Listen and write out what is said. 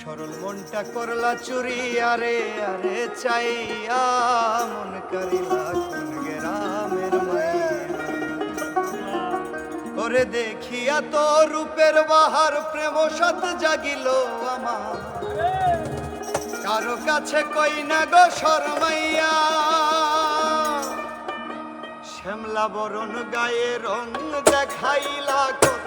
সরল মনটা করলা চুরি, আরে আরে চাইয়া মন করিলা কোন গ্রামের ওরে দেখিয়া তো রূপের বাহার প্রেম সত জাগিল আমার। কারও কাছে কই না গো শরমাইয়া। শ্যামলা বরণ গায়ে রং দেখাইলা কত